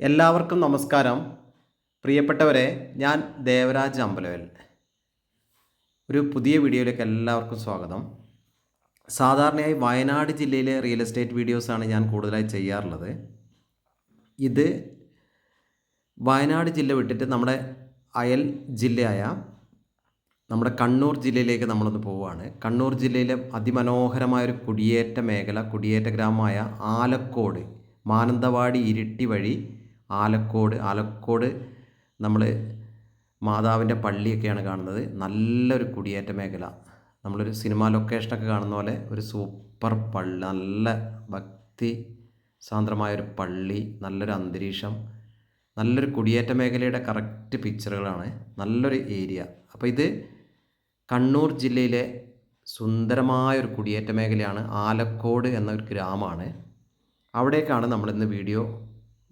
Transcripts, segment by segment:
എല്ലാവർക്കും നമസ്കാരം. പ്രിയപ്പെട്ടവരെ ഞാൻ ദേവരാജ് അമ്പലവൽ. ഒരു പുതിയ വീഡിയോയിലേക്ക് എല്ലാവർക്കും സ്വാഗതം. സാധാരണയായി വയനാട് ജില്ലയിലെ റിയൽ എസ്റ്റേറ്റ് വീഡിയോസാണ് ഞാൻ കൂടുതലായി ചെയ്യാറുള്ളത്. ഇത് വയനാട് ജില്ല വിട്ടിട്ട് നമ്മുടെ അയൽ ജില്ലയായ നമ്മുടെ കണ്ണൂർ ജില്ലയിലേക്ക് നമ്മളൊന്ന് പോവുകയാണ്. കണ്ണൂർ ജില്ലയിലെ അതിമനോഹരമായ ഒരു കുടിയേറ്റ മേഖല കുടിയേറ്റ ഗ്രാമമായ ആലക്കോട് മാനന്തവാടി ഇരിട്ടി വഴി ആലക്കോട് ആലക്കോട് നമ്മൾ മാതാവിന്റെ പള്ളിയൊക്കെയാണ് കാണുന്നത്. നല്ലൊരു കുടിയേറ്റ മേഖല. നമ്മളൊരു സിനിമ ലൊക്കേഷനൊക്കെ കാണുന്ന പോലെ ഒരു സൂപ്പർ പള്ളി നല്ല ഭക്തി സാന്ദ്രമായൊരു പള്ളി നല്ലൊരു അന്തരീക്ഷം നല്ലൊരു കുടിയേറ്റ മേഖലയുടെ കറക്റ്റ് പിക്ചറുകളാണ്. നല്ലൊരു ഏരിയ. അപ്പോൾ ഇത് കണ്ണൂർ ജില്ലയിലെ സുന്ദരമായൊരു കുടിയേറ്റ മേഖലയാണ് ആലക്കോട് എന്നൊരു ഗ്രാമമാണ്. അവിടേക്കാണ് നമ്മളിന്ന് വീഡിയോ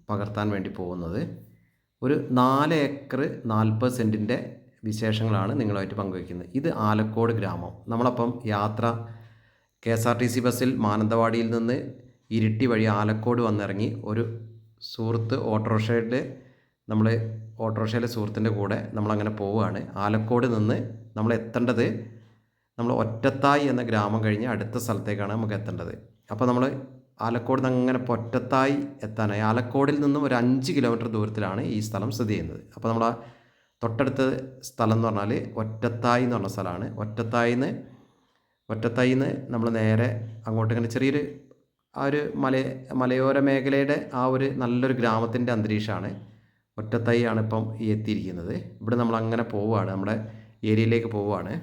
പകർത്താൻ വേണ്ടി പോകുന്നത്. ഒരു നാല് ഏക്കർ നാൽപ്പത് സെന്റിന്റെ വിശേഷങ്ങളാണ് നിങ്ങളുമായിട്ട് പങ്കുവയ്ക്കുന്നത്. ഇത് ആലക്കോട് ഗ്രാമം. നമ്മളപ്പം യാത്ര K S R T C ബസ്സിൽ മാനന്തവാടിയിൽ നിന്ന് ഇരിട്ടി വഴി ആലക്കോട് വന്നിറങ്ങി ഒരു സുഹൃത്ത് ഓട്ടോറിക്ഷയുടെ നമ്മൾ ഓട്ടോറിക്ഷയിലെ സുഹൃത്തിന്റെ കൂടെ നമ്മളങ്ങനെ പോവുകയാണ്. ആലക്കോട് നിന്ന് നമ്മൾ എത്തേണ്ടത് നമ്മൾ ഒറ്റത്തായി എന്ന ഗ്രാമം കഴിഞ്ഞ് അടുത്ത സ്ഥലത്തേക്കാണ് നമുക്ക് എത്തേണ്ടത്. അപ്പോൾ നമ്മൾ ആലക്കോട് നിന്ന് അങ്ങനെ പൊറ്റത്തായി എത്താനായി ആലക്കോടിൽ നിന്നും ഒരു അഞ്ച് കിലോമീറ്റർ ദൂരത്തിലാണ് ഈ സ്ഥലം സ്ഥിതി ചെയ്യുന്നത്. അപ്പോൾ നമ്മൾ തൊട്ടടുത്ത സ്ഥലം എന്ന് പറഞ്ഞാൽ ഒറ്റത്തായി എന്ന് പറഞ്ഞ സ്ഥലമാണ്. ഒറ്റത്തായിന്ന് ഒറ്റത്തായിന്ന് നമ്മൾ നേരെ അങ്ങോട്ട് ഇങ്ങനെ ചെറിയൊരു ആ ഒരു മല മലയോര മേഖലയുടെ ആ ഒരു നല്ലൊരു ഗ്രാമത്തിന്റെ അന്തരീക്ഷമാണ് ഒറ്റത്തൈയാണ് ഇപ്പം ഈ എത്തിയിരിക്കുന്നത്. ഇവിടെ നമ്മൾ അങ്ങനെ പോവുകയാണ്. നമ്മുടെ ഏരിയയിലേക്ക് പോവുകയാണ്.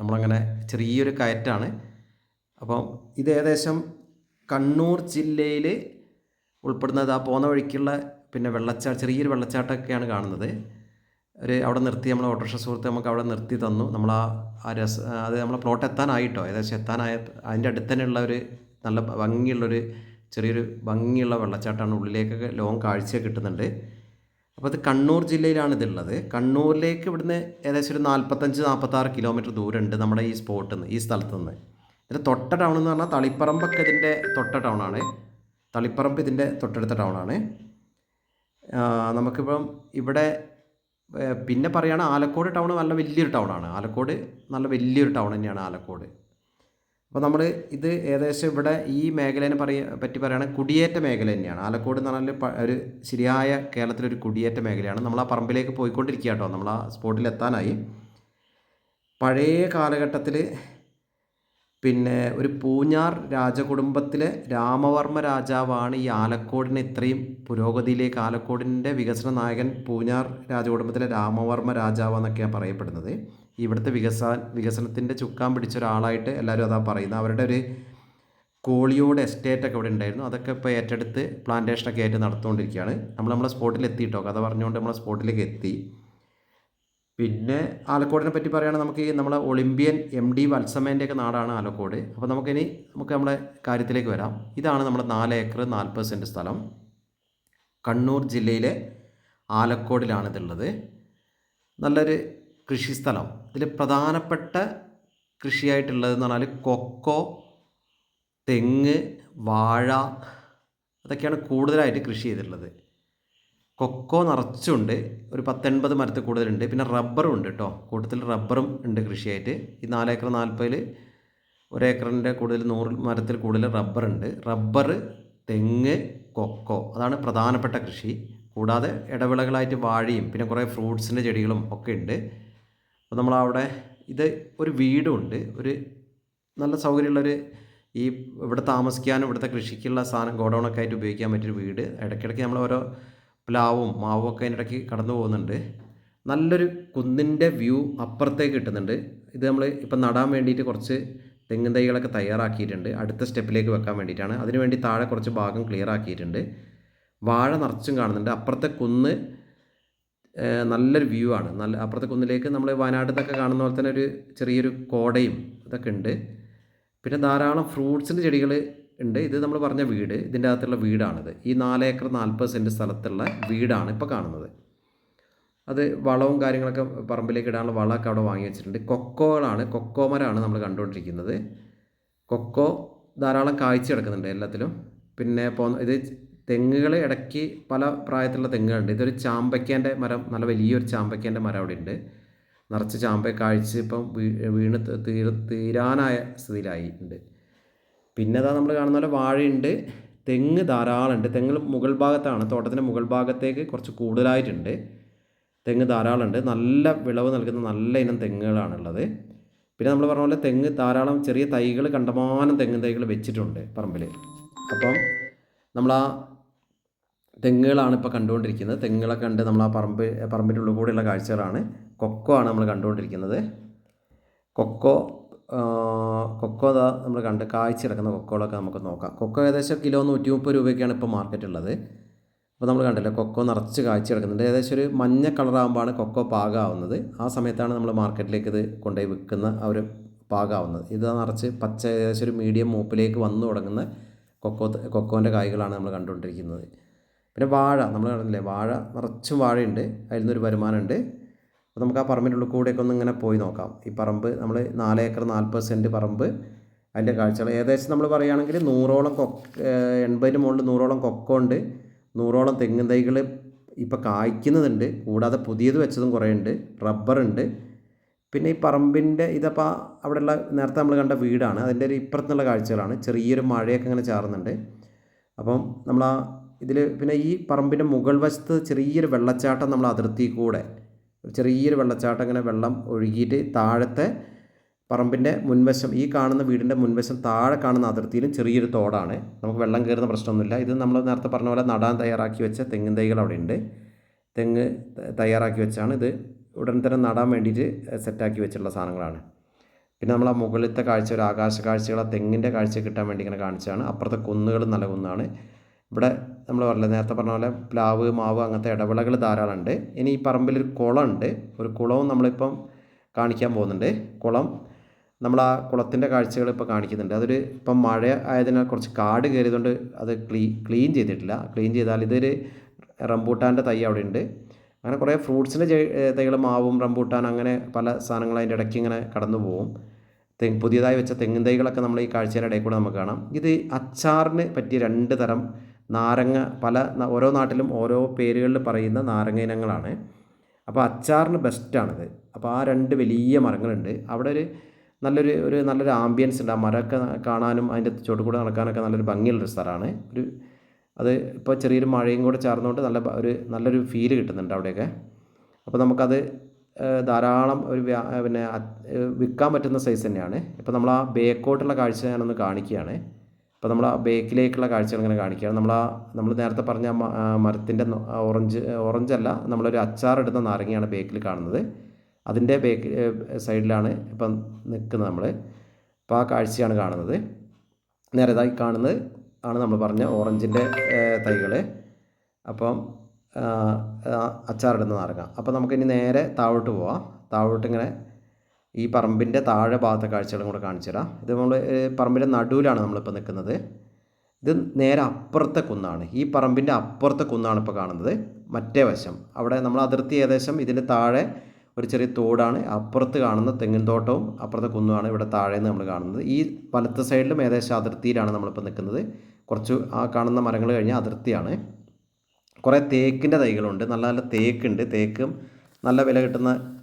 നമ്മളങ്ങനെ ചെറിയൊരു കയറ്റാണ് അപ്പം ഇത് ഏകദേശം കണ്ണൂർ ജില്ലയിൽ ഉൾപ്പെടുന്നത് ആ പോകുന്ന വഴിക്കുള്ള പിന്നെ വെള്ളച്ചാ ചെറിയൊരു വെള്ളച്ചാട്ടമൊക്കെയാണ് കാണുന്നത്. ഒരു അവിടെ നിർത്തി നമ്മൾ ഓട്ടോറിക്ഷ സുഹൃത്ത് നമുക്ക് അവിടെ നിർത്തി തന്നു. നമ്മൾ ആ ആ രസ അത് നമ്മളെ പ്ലോട്ട് എത്താനായിട്ടോ. ഏകദേശം എത്താനായ അതിന്റെ അടുത്ത് തന്നെയുള്ള ഒരു നല്ല ഭംഗിയുള്ളൊരു ചെറിയൊരു ഭംഗിയുള്ള വെള്ളച്ചാട്ടമാണ് ഉള്ളിലേക്കൊക്കെ ലോങ് കാഴ്ച കിട്ടുന്നുണ്ട്. അപ്പോൾ അത് കണ്ണൂർ ജില്ലയിലാണ് ഇതുള്ളത്. കണ്ണൂരിലേക്ക് ഇവിടുന്ന് ഏകദേശം ഒരു നാൽപ്പത്തഞ്ച് നാൽപ്പത്താറ് കിലോമീറ്റർ ദൂരമുണ്ട് നമ്മുടെ ഈ സ്പോട്ടിൽ നിന്ന് ഈ സ്ഥലത്തു നിന്ന് ഇതിന്റെ തൊട്ട ടൗൺ എന്ന് പറഞ്ഞാൽ തളിപ്പറമ്പൊക്കെ ഇതിന്റെ തൊട്ട ടൗണാണ് തളിപ്പറമ്പ് ഇതിന്റെ തൊട്ടടുത്ത ടൗണാണ് നമുക്കിപ്പം ഇവിടെ പിന്നെ പറയുകയാണ് ആലക്കോട് ടൗൺ നല്ല വലിയൊരു ടൗണാണ് ആലക്കോട് നല്ല വലിയൊരു ടൗൺ തന്നെയാണ് ആലക്കോട്. അപ്പോൾ നമ്മൾ ഇത് ഏകദേശം ഇവിടെ ഈ മേഖലേനെ പറയ പറ്റി പറയുകയാണെങ്കിൽ കുടിയേറ്റ മേഖല തന്നെയാണ്. ആലക്കോട് എന്ന് പറഞ്ഞാൽ ഒരു ശരിയായ കേരളത്തിലൊരു കുടിയേറ്റ മേഖലയാണ്. നമ്മൾ ആ പറമ്പിലേക്ക് പോയിക്കൊണ്ടിരിക്കുക കേട്ടോ നമ്മൾ ആ സ്പോട്ടിൽ എത്താനായി. പഴയ കാലഘട്ടത്തിൽ പിന്നെ ഒരു പൂഞ്ഞാർ രാജകുടുംബത്തിലെ രാമവർമ്മ രാജാവാണ് ഈ ആലക്കോടിനെ ഇത്രയും പുരോഗതിയിലേക്ക് ആലക്കോടിന്റെ വികസന നായകൻ പൂഞ്ഞാർ രാജകുടുംബത്തിലെ രാമവർമ്മ രാജാവെന്നൊക്കെയാണ് പറയപ്പെടുന്നത്. ഇവിടുത്തെ വികസ വികസനത്തിന്റെ ചുക്കാൻ പിടിച്ച ഒരാളായിട്ട് എല്ലാവരും അതാ പറയുന്നത്. അവരുടെ ഒരു കോളിയോട് എസ്റ്റേറ്റ് ഒക്കെ ഇവിടെ ഉണ്ടായിരുന്നു. അതൊക്കെ ഇപ്പോൾ ഏറ്റെടുത്ത് പ്ലാന്റേഷനൊക്കെ ആയിട്ട് നടത്തുകൊണ്ടിരിക്കുകയാണ്. നമ്മൾ നമ്മളെ സ്പോട്ടിൽ എത്തിയിട്ടോ? കഥ പറഞ്ഞുകൊണ്ട് നമ്മളെ സ്പോട്ടിലേക്ക് എത്തി. പിന്നെ ആലക്കോടിനെ പറ്റി പറയുകയാണെങ്കിൽ നമുക്ക് ഈ നമ്മളെ ഒളിമ്പ്യൻ എം ഡി വത്സമേന്റെയൊക്കെ നാടാണ് ആലക്കോട്. അപ്പോൾ നമുക്കിനി നമുക്ക് നമ്മുടെ കാര്യത്തിലേക്ക് വരാം. ഇതാണ് നമ്മുടെ നാല് ഏക്കർ നാൽപ്പത് സെന്റ് സ്ഥലം. കണ്ണൂർ ജില്ലയിലെ ആലക്കോടിലാണ് ഇതുള്ളത്. നല്ലൊരു കൃഷിസ്ഥലം ഇതിൽ പ്രധാനപ്പെട്ട കൃഷിയായിട്ടുള്ളതെന്ന് പറഞ്ഞാൽ കൊക്കോ തെങ്ങ് വാഴ അതൊക്കെയാണ് കൂടുതലായിട്ട് കൃഷി ചെയ്തിട്ടുള്ളത്. കൊക്കോ നിറച്ചുണ്ട്. ഒരു പത്തൊൻപത് മരത്തിൽ കൂടുതലുണ്ട്. പിന്നെ റബ്ബറും ഉണ്ട് കേട്ടോ കൂട്ടത്തിൽ റബ്ബറും ഉണ്ട് കൃഷിയായിട്ട്. ഈ നാലേക്കർ നാൽപ്പതിൽ ഒരേക്കറിന്റെ കൂടുതൽ നൂറ് മരത്തിൽ കൂടുതൽ റബ്ബറുണ്ട് റബ്ബർ തെങ്ങ് കൊക്കോ അതാണ് പ്രധാനപ്പെട്ട കൃഷി. കൂടാതെ ഇടവിളകളായിട്ട് വാഴയും പിന്നെ കുറേ ഫ്രൂട്ട്സിന്റെ ചെടികളും ഒക്കെ ഉണ്ട്. അപ്പോൾ നമ്മളവിടെ ഇത് ഒരു വീടുണ്ട് ഒരു നല്ല സൗകര്യമുള്ളൊരു ഈ ഇവിടെ താമസിക്കാനും ഇവിടുത്തെ കൃഷിക്കുള്ള സാധനം ഗോഡൗണൊക്കെ ആയിട്ട് ഉപയോഗിക്കാൻ പറ്റിയൊരു വീട്. ഇടയ്ക്കിടയ്ക്ക് നമ്മൾ ഓരോ പ്ലാവും മാവും ഒക്കെ ഇടയ്ക്ക് കടന്നു പോകുന്നുണ്ട്. നല്ലൊരു കുന്നിന്റെ വ്യൂ അപ്പുറത്തേക്ക് കിട്ടുന്നുണ്ട്. ഇത് നമ്മൾ ഇപ്പം നടാൻ വേണ്ടിയിട്ട് കുറച്ച് തെങ്ങിൻ തൈകളൊക്കെ തയ്യാറാക്കിയിട്ടുണ്ട്. അടുത്ത സ്റ്റെപ്പിലേക്ക് വെക്കാൻ വേണ്ടിയിട്ടാണ്. അതിനുവേണ്ടി താഴെ കുറച്ച് ഭാഗം ക്ലിയർ ആക്കിയിട്ടുണ്ട്. വാഴ നിറച്ചും കാണുന്നുണ്ട്. അപ്പുറത്തെ കുന്ന് നല്ലൊരു വ്യൂ ആണ്. നല്ല അപ്പുറത്തെ കുന്നിലേക്ക് നമ്മൾ വയനാട്ടിൽ നിന്നൊക്കെ കാണുന്ന പോലെ തന്നെ ഒരു ചെറിയൊരു കോടയും ഇതൊക്കെ ഉണ്ട്. പിന്നെ ധാരാളം ഫ്രൂട്ട്സിന്റെ ചെടികൾ ഉണ്ട്. ഇത് നമ്മൾ പറഞ്ഞ വീട് ഇതിന്റെ അകത്തുള്ള വീടാണിത്. ഈ നാല് ഏക്കർ നാൽപ്പത് സെന്റ് സ്ഥലത്തുള്ള വീടാണ് ഇപ്പോൾ കാണുന്നത്. അത് വളവും കാര്യങ്ങളൊക്കെ പറമ്പിലേക്ക് ഇടാനുള്ള വളമൊക്കെ അവിടെ വാങ്ങി വെച്ചിട്ടുണ്ട്. കൊക്കോകളാണ് കൊക്കോ മരമാണ് നമ്മൾ കണ്ടുകൊണ്ടിരിക്കുന്നത്. കൊക്കോ ധാരാളം കാഴ്ച കിടക്കുന്നുണ്ട് എല്ലാത്തിലും. പിന്നെ പോ ഇത് തെങ്ങുകൾ ഇടയ്ക്ക് പല പ്രായത്തിലുള്ള തെങ്ങുകളുണ്ട്. ഇതൊരു ചാമ്പയ്ക്കേന്റെ മരം നല്ല വലിയൊരു ചാമ്പയ്ക്കേന്റെ മരം അവിടെ ഉണ്ട്. നിറച്ച് ചാമ്പ കാഴ്ച ഇപ്പം വീണ് തീരാനായ സ്ഥിതിയിലായിട്ടുണ്ട് പിന്നെ അതാ നമ്മൾ കാണുന്ന പോലെ വാഴയുണ്ട് തെങ്ങ് ധാരാളമുണ്ട്. തെങ്ങ് മുകൾ ഭാഗത്താണ് തോട്ടത്തിന്റെ മുകൾ ഭാഗത്തേക്ക് കുറച്ച് കൂടുതലായിട്ടുണ്ട്. തെങ്ങ് ധാരാളമുണ്ട്. നല്ല വിളവ് നൽകുന്ന നല്ല ഇനം തെങ്ങുകളാണുള്ളത്. പിന്നെ നമ്മൾ പറഞ്ഞ പോലെ തെങ്ങ് ധാരാളം ചെറിയ തൈകൾ കണ്ടമാനം തെങ്ങ് തൈകൾ വെച്ചിട്ടുണ്ട് പറമ്പിൽ അപ്പം നമ്മൾ ആ തെങ്ങുകളാണ് ഇപ്പോൾ കണ്ടുകൊണ്ടിരിക്കുന്നത്. തെങ്ങുകളൊക്കെ കണ്ട് നമ്മൾ ആ പറമ്പ് പറമ്പിന്റെ ഉള്ളിൽ കൂടെയുള്ള കാഴ്ചകളാണ്. കൊക്കോ ആണ് നമ്മൾ കണ്ടുകൊണ്ടിരിക്കുന്നത്. കൊക്കോ കൊക്കോ ദാ നമ്മൾ കണ്ട് കാഴ്ച കിടക്കുന്ന കൊക്കോകളൊക്കെ നമുക്ക് നോക്കാം. കൊക്കോ ഏകദേശം കിലോ നൂറ്റി മുപ്പത് രൂപയ്ക്കാണ് ഇപ്പോൾ മാർക്കറ്റുള്ളത് അപ്പോൾ നമ്മൾ കണ്ടല്ലോ കൊക്കോ നിറച്ച് കാഴ്ച കിടക്കുന്നുണ്ട്. ഏകദേശം ഒരു മഞ്ഞ കളറാകുമ്പോഴാണ് കൊക്കോ പാകമാവുന്നത് ആ സമയത്താണ് നമ്മൾ മാർക്കറ്റിലേക്ക് ഇത് കൊണ്ടുപോയി വിൽക്കുന്ന ആ ഒരു പാകമാവുന്നത് ഇത് നിറച്ച് പച്ച ഏകദേശം ഒരു മീഡിയം മൂപ്പിലേക്ക് വന്നു തുടങ്ങുന്ന കൊക്കോ കൊക്കോന്റെ കായ്കളാണ് നമ്മൾ കണ്ടുകൊണ്ടിരിക്കുന്നത്. പിന്നെ വാഴ നമ്മൾ കണ്ടില്ലേ? വാഴ നിറച്ചും വാഴയുണ്ട്. അതിൽ നിന്നൊരു വരുമാനമുണ്ട്. അപ്പോൾ നമുക്ക് ആ പറമ്പിന്റെ ഉള്ളിൽ കൂടെയൊക്കെ ഒന്ന് ഇങ്ങനെ പോയി നോക്കാം. ഈ പറമ്പ് നമ്മൾ നാല് ഏക്കർ നാൽപ്പത് സെന്റ് പറമ്പ്. അതിന്റെ കാഴ്ചകൾ ഏകദേശം നമ്മൾ പറയുകയാണെങ്കിൽ നൂറോളം കൊക്ക എൺപതിന് മുകളിൽ നൂറോളം കൊക്കമുണ്ട് നൂറോളം തെങ്ങിൻ തൈകൾ ഇപ്പോൾ കായ്ക്കുന്നതുണ്ട്. കൂടാതെ പുതിയത് വെച്ചതും കുറേ ഉണ്ട്. റബ്ബറുണ്ട് പിന്നെ ഈ പറമ്പിന്റെ ഇതപ്പോൾ അവിടെയുള്ള നേരത്തെ നമ്മൾ കണ്ട വീടാണ്. അതിന്റെ ഒരു ഇപ്പുറത്തുള്ള കാഴ്ചകളാണ്. ചെറിയൊരു മഴയൊക്കെ ഇങ്ങനെ ചാറുന്നുണ്ട്. അപ്പം നമ്മൾ ആ ഇതിൽ പിന്നെ ഈ പറമ്പിന്റെ മുകൾ വശത്ത് ചെറിയൊരു വെള്ളച്ചാട്ടം നമ്മൾ അതിർത്തി കൂടെ ചെറിയൊരു വെള്ളച്ചാട്ടം ഇങ്ങനെ വെള്ളം ഒഴുകിയിട്ട് താഴത്തെ പറമ്പിന്റെ മുൻവശം ഈ കാണുന്ന വീടിന്റെ മുൻവശം താഴെ കാണുന്ന അതിർത്തിയിലും ചെറിയൊരു തോടാണ്. നമുക്ക് വെള്ളം കയറുന്ന പ്രശ്നമൊന്നുമില്ല. ഇത് നമ്മൾ നേരത്തെ പറഞ്ഞ പോലെ നടാൻ തയ്യാറാക്കി വെച്ച തെങ്ങിൻ തൈകൾ അവിടെ ഉണ്ട്. തെങ്ങ് തയ്യാറാക്കി വെച്ചാണ് ഇത് ഉടൻ തന്നെ നടാൻ വേണ്ടിയിട്ട് സെറ്റാക്കി വെച്ചിട്ടുള്ള സാധനങ്ങളാണ്. പിന്നെ നമ്മൾ ആ മുകളിലത്തെ കാഴ്ച ഒരു ആകാശ കാഴ്ചകൾ ആ തെങ്ങിന്റെ കാഴ്ച കിട്ടാൻ വേണ്ടി ഇങ്ങനെ കാണിച്ചതാണ്. അപ്പുറത്തെ കുന്നുകൾ നല്ല കുന്നാണ്. ഇവിടെ നമ്മൾ പറഞ്ഞില്ല നേരത്തെ പറഞ്ഞ പോലെ പ്ലാവ് മാവ് അങ്ങനത്തെ ഇടവിളകൾ ധാരാളം ഉണ്ട് ഇനി ഈ പറമ്പിൽ ഒരു കുളം ഉണ്ട് ഒരു കുളവും നമ്മളിപ്പം കാണിക്കാൻ പോകുന്നുണ്ട്. കുളം നമ്മൾ ആ കുളത്തിന്റെ കാഴ്ചകൾ ഇപ്പോൾ കാണിക്കുന്നുണ്ട്. അതൊരു ഇപ്പം മഴ ആയതിനാൽ കുറച്ച് കാട് കയറിയതുകൊണ്ട് അത് ക്ലീ ക്ലീൻ ചെയ്തിട്ടില്ല. ക്ലീൻ ചെയ്താൽ ഇതൊരു റംബൂട്ടാന്റെ തൈ അവിടെ ഉണ്ട്. അങ്ങനെ കുറേ ഫ്രൂട്ട്സിന്റെ തൈകൾ മാവും റംബൂട്ടാൻ അങ്ങനെ പല സാധനങ്ങൾ അതിന്റെ ഇടയ്ക്ക് ഇങ്ങനെ കടന്നു പോകും തെങ്ങ് പുതിയതായി വെച്ച തെങ്ങിൻ തൈകളൊക്കെ നമ്മൾ ഈ കാഴ്ചയുടെ ഇടയിൽ കൂടെ നമുക്ക് കാണാം. ഇത് അച്ചാറിന് പറ്റിയ രണ്ട് തരം നാരങ്ങ പല ഓരോ നാട്ടിലും ഓരോ പേരുകളിൽ പറയുന്ന നാരങ്ങ ഇനങ്ങളാണ്. അപ്പോൾ അച്ചാറിന് ബെസ്റ്റാണിത്. അപ്പോൾ ആ രണ്ട് വലിയ മരങ്ങളുണ്ട്. അവിടെ ഒരു നല്ലൊരു ഒരു നല്ലൊരു ആംബിയൻസ് ഉണ്ട്. ആ മരമൊക്കെ കാണാനും അതിന്റെ ചുവട് കൂടെ നടക്കാനൊക്കെ നല്ലൊരു ഭംഗിയുള്ളൊരു സ്ഥലമാണ്. ഒരു അത് ഇപ്പോൾ ചെറിയൊരു മഴയും കൂടെ ചേർന്നുകൊണ്ട് നല്ല ഒരു നല്ലൊരു ഫീൽ കിട്ടുന്നുണ്ട് അവിടെയൊക്കെ. അപ്പോൾ നമുക്കത് ധാരാളം ഒരു പിന്നെ വിൽക്കാൻ പറ്റുന്ന സൈസ് തന്നെയാണ്. ഇപ്പോൾ നമ്മൾ ആ ബേക്കോട്ടുള്ള കാഴ്ച ഞാനൊന്ന് കാണിക്കുകയാണ്. ഇപ്പോൾ നമ്മൾ ആ ബേക്കിലേക്കുള്ള കാഴ്ചകൾ ഇങ്ങനെ കാണിക്കുകയാണ് നമ്മൾ ആ നമ്മൾ നേരത്തെ പറഞ്ഞ മരത്തിന്റെ ഓറഞ്ച് ഓറഞ്ച് അല്ല നമ്മളൊരു അച്ചാറിടുന്ന നാരങ്ങയാണ് ബേക്കിൽ കാണുന്നത്. അതിന്റെ ബേക്ക് സൈഡിലാണ് ഇപ്പം നിൽക്കുന്നത് നമ്മൾ അപ്പോൾ ആ കാഴ്ചയാണ് കാണുന്നത്. നേരെ ഇതായി കാണുന്നത് ആണ് നമ്മൾ പറഞ്ഞ ഓറഞ്ചിന്റെ തൈകൾ അപ്പം അച്ചാറിടുന്ന നാരങ്ങ. അപ്പോൾ നമുക്കിനി നേരെ താഴോട്ട് പോവാം. താഴോട്ട് ഇങ്ങനെ ഈ പറമ്പിന്റെ താഴെ ഭാഗത്തെ കാഴ്ചകളും കൂടെ കാണിച്ചു തരാം ഇത് നമ്മൾ പറമ്പിന്റെ നടുവിലാണ് നമ്മളിപ്പോൾ നിൽക്കുന്നത്. ഇത് നേരെ അപ്പുറത്തെ കുന്നാണ്. ഈ പറമ്പിന്റെ അപ്പുറത്തെ കുന്നാണ് ഇപ്പോൾ കാണുന്നത്. മറ്റേ വശം. അവിടെ നമ്മൾ അതിർത്തി ഏകദേശം ഇതിന്റെ താഴെ ഒരു ചെറിയ തോടാണ്. അപ്പുറത്ത് കാണുന്ന തെങ്ങിൻ തോട്ടവും അപ്പുറത്തെ കുന്നുമാണ് ഇവിടെ താഴെ നിന്ന് നമ്മൾ കാണുന്നത്. ഈ വലത്തെ സൈഡിലും ഏകദേശം അതിർത്തിയിലാണ് നമ്മളിപ്പോൾ നിൽക്കുന്നത്. കുറച്ച് ആ കാണുന്ന മരങ്ങൾ കഴിഞ്ഞാൽ അതിർത്തിയാണ്. കുറേ തേക്കിന്റെ തൈകളുണ്ട്. നല്ല നല്ല തേക്കുണ്ട്. തേക്കും നല്ല വില കിട്ടുന്ന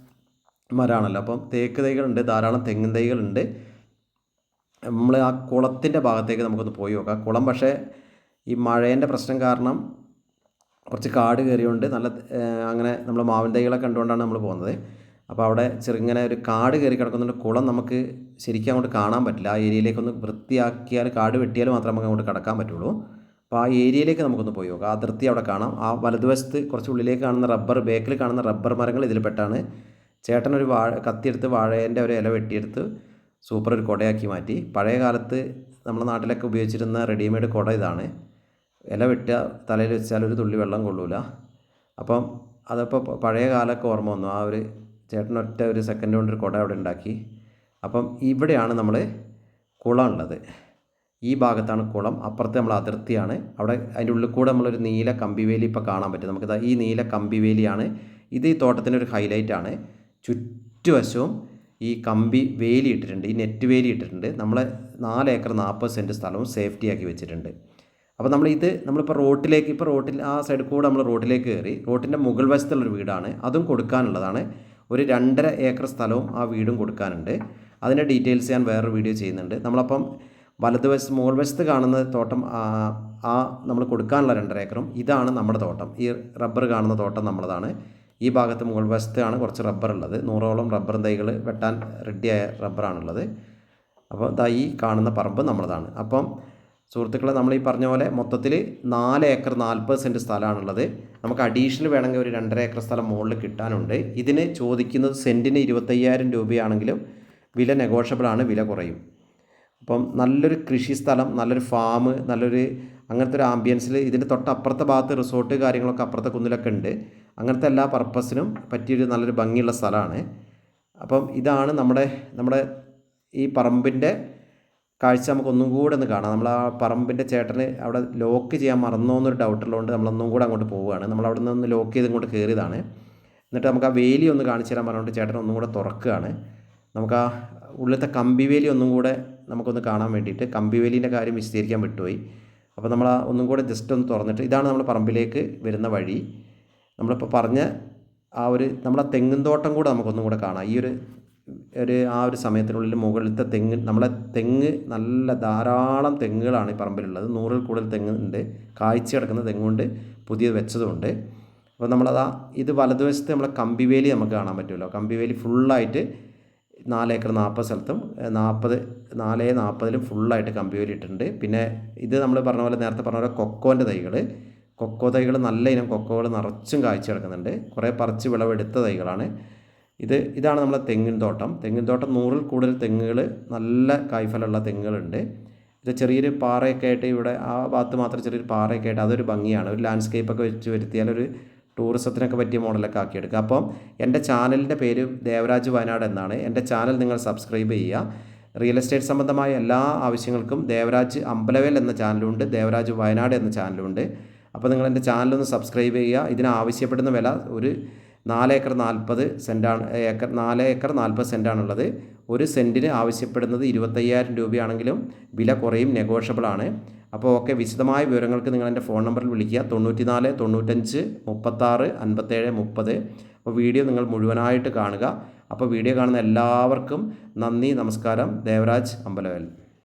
മരമാണല്ലോ. അപ്പം തേക്ക് തൈകളുണ്ട് ധാരാളം തെങ്ങിൻ തൈകളുണ്ട്. നമ്മൾ ആ കുളത്തിന്റെ ഭാഗത്തേക്ക് നമുക്കൊന്ന് പോയി നോക്കാം. കുളം പക്ഷേ ഈ മഴേന്റെ പ്രശ്നം കാരണം കുറച്ച് കാട് കയറിയുകൊണ്ട് നല്ല അങ്ങനെ നമ്മൾ മാവിൻ തൈകളൊക്കെ കണ്ടുകൊണ്ടാണ് നമ്മൾ പോകുന്നത്. അപ്പോൾ അവിടെ ചെറുങ്ങനെ ഒരു കാട് കയറി കിടക്കുന്നുണ്ട്. കുളം നമുക്ക് ശരിക്കും അങ്ങോട്ട് കാണാൻ പറ്റില്ല. ആ ഏരിയയിലേക്കൊന്ന് വൃത്തിയാക്കിയാൽ കാട് വെട്ടിയാൽ മാത്രമേ നമുക്ക് അങ്ങോട്ട് കിടക്കാൻ പറ്റുള്ളൂ. അപ്പോൾ ആ ഏരിയയിലേക്ക് നമുക്കൊന്ന് പോയി നോക്കാം. അതിർത്തി അവിടെ കാണാം. ആ വലതുവശത്ത് കുറച്ച് ഉള്ളിലേക്ക് കാണുന്ന റബ്ബർ ബേക്കിൽ കാണുന്ന റബ്ബർ മരങ്ങൾ ഇതിൽ പെട്ടാണ്. ചേട്ടൻ ഒരു വാഴ കത്തിയെടുത്ത് വാഴേന്റെ ഒരു ഇല വെട്ടിയെടുത്ത് സൂപ്പർ ഒരു കുടയാക്കി മാറ്റി. പഴയ കാലത്ത് നമ്മുടെ നാട്ടിലൊക്കെ ഉപയോഗിച്ചിരുന്ന റെഡിമെയ്ഡ് കുട ഇതാണ്. ഇല വെട്ടുക തലയിൽ വെച്ചാൽ ഒരു തുള്ളി വെള്ളം കൊള്ളൂല. അപ്പം അതപ്പോൾ പഴയ കാലമൊക്കെ ഓർമ്മ വന്നു. ആ ഒരു ചേട്ടൻ ഒറ്റ ഒരു സെക്കൻഡ് കൊണ്ട് ഒരു കുട അവിടെ ഉണ്ടാക്കി. അപ്പം ഇവിടെയാണ് നമ്മൾ കുളം ഉള്ളത്. ഈ ഭാഗത്താണ് കുളം. അപ്പുറത്ത് നമ്മൾ അതിർത്തിയാണ്. അവിടെ അതിന്റെ ഉള്ളിൽ കൂടെ നമ്മളൊരു നീല കമ്പിവേലി ഇപ്പോൾ കാണാൻ പറ്റും. നമുക്ക് ഈ നീല കമ്പിവേലിയാണ്. ഇത് ഈ തോട്ടത്തിന്റെ ഒരു ഹൈലൈറ്റാണ് ചുറ്റുവശവും ഈ കമ്പി വേലി ഇട്ടിട്ടുണ്ട് ഈ നെറ്റ് വേലി ഇട്ടിട്ടുണ്ട് നമ്മൾ നാല് ഏക്കർ നാൽപ്പത് സെന്റ് സ്ഥലവും സേഫ്റ്റി ആക്കി വെച്ചിട്ടുണ്ട്. അപ്പോൾ നമ്മൾ ഇത് നമ്മളിപ്പോൾ റോട്ടിലേക്ക് ഇപ്പോൾ റോട്ടിൽ ആ സൈഡ് കൂടെ നമ്മൾ റോട്ടിലേക്ക് കയറി റോട്ടിന്റെ മുകൾ വശത്തുള്ളൊരു വീടാണ്. അതും കൊടുക്കാനുള്ളതാണ്. ഒരു രണ്ടര ഏക്കർ സ്ഥലവും ആ വീടും കൊടുക്കാനുണ്ട്. അതിന്റെ ഡീറ്റെയിൽസ് ഞാൻ വേറൊരു വീഡിയോ ചെയ്യുന്നുണ്ട്. നമ്മളപ്പം വലതുവശത്ത് മുകൾ വശത്ത് കാണുന്ന തോട്ടം ആ, നമ്മൾ കൊടുക്കാനുള്ള രണ്ടര ഏക്കറും ഇതാണ് നമ്മുടെ തോട്ടം. ഈ റബ്ബർ കാണുന്ന തോട്ടം നമ്മളതാണ്. ഈ ഭാഗത്ത് മുകൾ വശത്താണ് കുറച്ച് റബ്ബർ ഉള്ളത്. നൂറോളം റബ്ബർ തൈകൾ വെട്ടാൻ റെഡിയായ റബ്ബറാണുള്ളത് അപ്പോൾ ഇതാ ഈ കാണുന്ന പറമ്പ് നമ്മളതാണ്. അപ്പം സുഹൃത്തുക്കളെ നമ്മൾ ഈ പറഞ്ഞ പോലെ മൊത്തത്തിൽ നാല് ഏക്കർ നാൽപ്പത് സെന്റ് സ്ഥലമാണുള്ളത്. നമുക്ക് അഡീഷണൽ വേണമെങ്കിൽ ഒരു രണ്ടര ഏക്കർ സ്ഥലം മുകളിൽ കിട്ടാനുണ്ട്. ഇതിന് ചോദിക്കുന്നത് സെന്റിന് ഇരുപത്തയ്യായിരം രൂപയാണെങ്കിലും വില നെഗോഷ്യബിളാണ് വില കുറയും. അപ്പം നല്ലൊരു കൃഷി സ്ഥലം നല്ലൊരു ഫാം നല്ലൊരു അങ്ങനത്തെ ഒരു ആംബിയൻസിൽ ഇതിന്റെ തൊട്ടപ്പുറത്തെ ഭാഗത്ത് റിസോർട്ട് കാര്യങ്ങളൊക്കെ അപ്പുറത്തെ കുന്നിലൊക്കെ ഉണ്ട്. അങ്ങനത്തെ എല്ലാ പർപ്പസിനും പറ്റിയൊരു നല്ലൊരു ഭംഗിയുള്ള സ്ഥലമാണ്. അപ്പം ഇതാണ് നമ്മുടെ നമ്മുടെ ഈ പറമ്പിന്റെ കാഴ്ച നമുക്ക് ഒന്നും കൂടെ ഒന്ന് കാണാം. നമ്മൾ ആ പറമ്പിന്റെ ചേട്ടന് അവിടെ ലോക്ക് ചെയ്യാൻ മറന്നോ എന്നൊരു ഡൗട്ട് ഉള്ളതുകൊണ്ട് നമ്മളൊന്നും കൂടെ അങ്ങോട്ട് പോവുകയാണ്. നമ്മൾ അവിടെ നിന്ന് ലോക്ക് ചെയ്ത് ഇങ്ങോട്ട് കയറിയതാണ് എന്നിട്ട് നമുക്ക് ആ വേലി ഒന്ന് കാണിച്ചു തരാൻ പറഞ്ഞുകൊണ്ട് ചേട്ടൻ ഒന്നും കൂടെ തുറക്കുകയാണ്. നമുക്ക് ആ ഉള്ളിലത്തെ കമ്പിവേലി ഒന്നും കൂടെ നമുക്കൊന്ന് കാണാൻ വേണ്ടിയിട്ട് കമ്പിവേലിന്റെ കാര്യം വിശദീകരിക്കാൻ വിട്ടുപോയി. അപ്പോൾ നമ്മൾ ആ ഒന്നും കൂടെ ജസ്റ്റ് ഒന്ന് തുറന്നിട്ട് ഇതാണ് നമ്മൾ പറമ്പിലേക്ക് വരുന്ന വഴി. നമ്മളിപ്പോൾ പറഞ്ഞ ആ ഒരു നമ്മളെ തെങ്ങും തോട്ടം കൂടെ നമുക്കൊന്നും കൂടെ കാണാം. ഈ ഒരു ഒരു ആ ഒരു സമയത്തിനുള്ളിൽ മുകളിലത്തെ തെങ്ങ് നമ്മളെ തെങ്ങ് നല്ല ധാരാളം തെങ്ങുകളാണ് ഈ പറമ്പിലുള്ളത്. നൂറിൽ കൂടുതൽ തെങ്ങ് ഉണ്ട് കായ്ച്ചു കിടക്കുന്ന തെങ്ങുണ്ട്. പുതിയത് വെച്ചതുമുണ്ട്. അപ്പോൾ നമ്മളതാ ഇത് വലതുവശത്ത് നമ്മളെ കമ്പിവേലി നമുക്ക് കാണാൻ പറ്റുമല്ലോ. കമ്പിവേലി ഫുള്ളായിട്ട് നാല് ഏക്കർ നാൽപ്പത് സ്ഥലത്തും നാൽപ്പത് നാല് നാൽപ്പതിലും ഫുള്ളായിട്ട് കമ്പിവേലി ഇട്ടിട്ടുണ്ട് പിന്നെ ഇത് നമ്മൾ പറഞ്ഞ പോലെ നേരത്തെ പറഞ്ഞ പോലെ കൊക്കോന്റെ തൈകൾ. കൊക്കോ തൈകൾ നല്ല ഇനം കൊക്കോകൾ നിറച്ചും കാഴ്ച കിടക്കുന്നുണ്ട് കുറേ പറിച്ച് വിളവെടുത്ത തൈകളാണ്. ഇത് ഇതാണ് നമ്മളെ തെങ്ങിൻ തോട്ടം. തെങ്ങിൻ തോട്ടം നൂറിൽ കൂടുതൽ തെങ്ങുകൾ നല്ല കായ്ഫലമുള്ള തെങ്ങുകളുണ്ട്. ഇത് ചെറിയൊരു പാറയൊക്കെ ആയിട്ട് ഇവിടെ ആ ഭാഗത്ത് മാത്രം ചെറിയൊരു പാറയൊക്കെ ആയിട്ട് അതൊരു ഭംഗിയാണ്. ഒരു ലാൻഡ്സ്കേപ്പൊക്കെ വെച്ച് വരുത്തിയാൽ ഒരു ടൂറിസത്തിനൊക്കെ പറ്റിയ മോഡലൊക്കെ ആക്കിയെടുക്കുക. അപ്പം എന്റെ ചാനലിന്റെ പേര് ദേവരാജ് വയനാട് എന്നാണ്. എന്റെ ചാനൽ നിങ്ങൾ സബ്സ്ക്രൈബ് ചെയ്യുക. റിയൽ എസ്റ്റേറ്റ് സംബന്ധമായ എല്ലാ ആവശ്യങ്ങൾക്കും ദേവരാജ് അമ്പലവേൽ എന്ന ചാനലുണ്ട് ദേവരാജ് വയനാട് എന്ന ചാനലുണ്ട്. അപ്പോൾ നിങ്ങൾ എന്റെ ചാനലൊന്ന് സബ്സ്ക്രൈബ് ചെയ്യുക. ഇതിനാവശ്യപ്പെടുന്ന വില ഒരു നാല് ഏക്കർ നാൽപ്പത് സെന്റാണ് ഏക്കർ നാല് ഏക്കർ നാൽപ്പത് സെന്റാണുള്ളത്. ഒരു സെന്റിന് ആവശ്യപ്പെടുന്നത് ഇരുപത്തയ്യായിരം രൂപയാണെങ്കിലും വില കുറയും നെഗോഷ്യബിൾ ആണ് അപ്പോൾ ഓക്കെ വിശദമായ വിവരങ്ങൾക്ക് നിങ്ങൾ എന്റെ ഫോൺ നമ്പറിൽ വിളിക്കുക. തൊണ്ണൂറ്റി നാല് തൊണ്ണൂറ്റഞ്ച് മുപ്പത്താറ് അൻപത്തേഴ് മുപ്പത്. അപ്പോൾ വീഡിയോ നിങ്ങൾ മുഴുവനായിട്ട് കാണുക. അപ്പോൾ വീഡിയോ കാണുന്ന എല്ലാവർക്കും നന്ദി നമസ്കാരം. ദേവരാജ് അമ്പലവേൽ